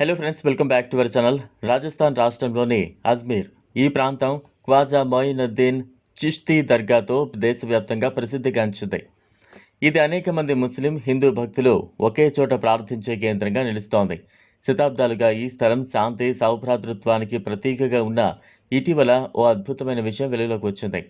Hello friends welcome back to our channel Rajasthan రాష్ట్రంలోని అజ్మీర్ ఈ ప్రాంతం ఖ్వాజా మొయినుద్దీన్ చిష్తీ దర్గాతో దేశవ్యాప్తంగా ప్రసిద్ధిగాంచింది ఇది అనేక మంది ముస్లిం హిందూ భక్తులు ఒకే చోట ప్రార్థించే కేంద్రంగా నిలుస్తోంది. శతాబ్దాలుగా ఈ స్థలం శాంతి సౌభ్రాతృత్వానికి ప్రతీకగా ఉన్న ఇటీవల ఓ అద్భుతమైన విషయం వెలుగులోకి వచ్చింది.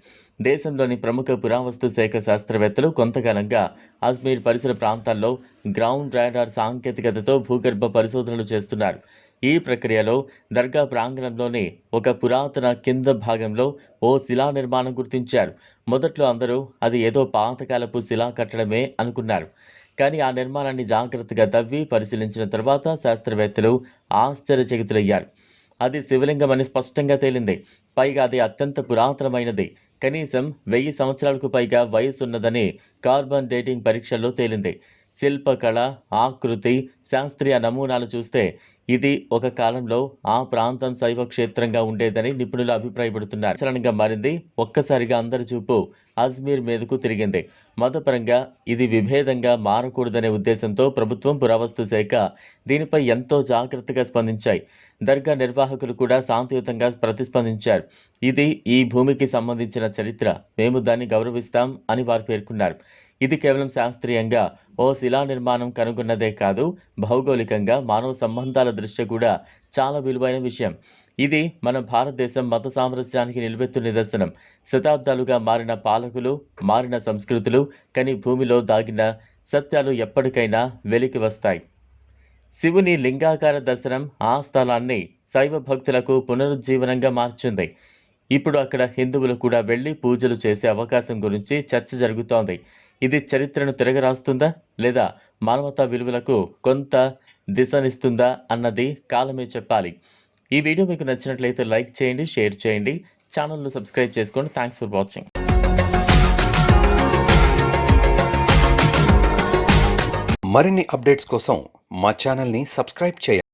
దేశంలోని ప్రముఖ పురావస్తు శాఖ శాస్త్రవేత్తలు కొంతకాలంగా అజ్మీర్ పరిసర ప్రాంతాల్లో గ్రౌండ్ రాడార్ సాంకేతికతతో భూగర్భ పరిశోధనలు చేస్తున్నారు. ఈ ప్రక్రియలో దర్గా ప్రాంగణంలోని ఒక పురాతన కింద భాగంలో ఓ శిలా నిర్మాణం గుర్తించారు. మొదట్లో అందరూ అది ఏదో పాతకాలపు శిలా కట్టడమే అనుకున్నారు. కానీ ఆ నిర్మాణాన్ని జాగ్రత్తగా తవ్వి పరిశీలించిన తర్వాత శాస్త్రవేత్తలు ఆశ్చర్యచకితులయ్యారు. అది శివలింగం అని స్పష్టంగా తేలింది. పైగా అది అత్యంత పురాతనమైనది. కనీసం వెయ్యి సంవత్సరాలకు పైగా వయసున్నదని కార్బన్ డేటింగ్ పరీక్షల్లో తేలింది. శిల్పకళ ఆకృతి శాస్త్రీయ నమూనాలు చూస్తే ఇది ఒక కాలంలో ఆ ప్రాంతం శైవ క్షేత్రంగా ఉండేదని నిపుణులు అభిప్రాయపడుతున్నారు. చలనంగా మారింది. ఒక్కసారిగా అందరి చూపు అజ్మీర్ మీదకు తిరిగింది. మతపరంగా ఇది విభేదంగా మారకూడదనే ఉద్దేశంతో ప్రభుత్వం పురావస్తు శాఖ దీనిపై ఎంతో జాగ్రత్తగా స్పందించాయి. దర్గా నిర్వాహకులు కూడా శాంతియుతంగా ప్రతిస్పందించారు. ఇది ఈ భూమికి సంబంధించిన చరిత్ర. మేము దాన్ని గౌరవిస్తాం అని వారు పేర్కొన్నారు. ఇది కేవలం శాస్త్రీయంగా ఓ శిలా నిర్మాణం కనుగొన్నదే కాదు భౌగోళికంగా మానవ సంబంధాల దృష్ట్యా కూడా చాలా విలువైన విషయం. ఇది మన భారతదేశం మత సామరస్యానికి నిలువెత్తు నిదర్శనం. శతాబ్దాలుగా మారిన పాలకులు మారిన సంస్కృతులు కానీ భూమిలో దాగిన సత్యాలు ఎప్పటికైనా వెలికి వస్తాయి. శివుని లింగాకార దర్శనం ఆ స్థలాన్ని శైవ భక్తులకు పునరుజ్జీవనంగా మార్చింది. ఇప్పుడు అక్కడ హిందువులు కూడా వెళ్ళి పూజలు చేసే అవకాశం గురించి చర్చ జరుగుతోంది. ఇది చరిత్రను తిరగరాస్తుందా? లేదా మానవతా విలువలకు కొంత దిశనిస్తుందా అన్నది కాలమే చెప్పాలి. ఈ వీడియో మీకు నచ్చినట్లయితే లైక్ చేయండి షేర్ చేయండి. ఛానల్ను సబ్స్క్రైబ్ చేసుకోండి. Thanks for watching. మరిన్ని అప్డేట్స్ కోసం మా ఛానల్ని సబ్స్క్రైబ్ చేయండి.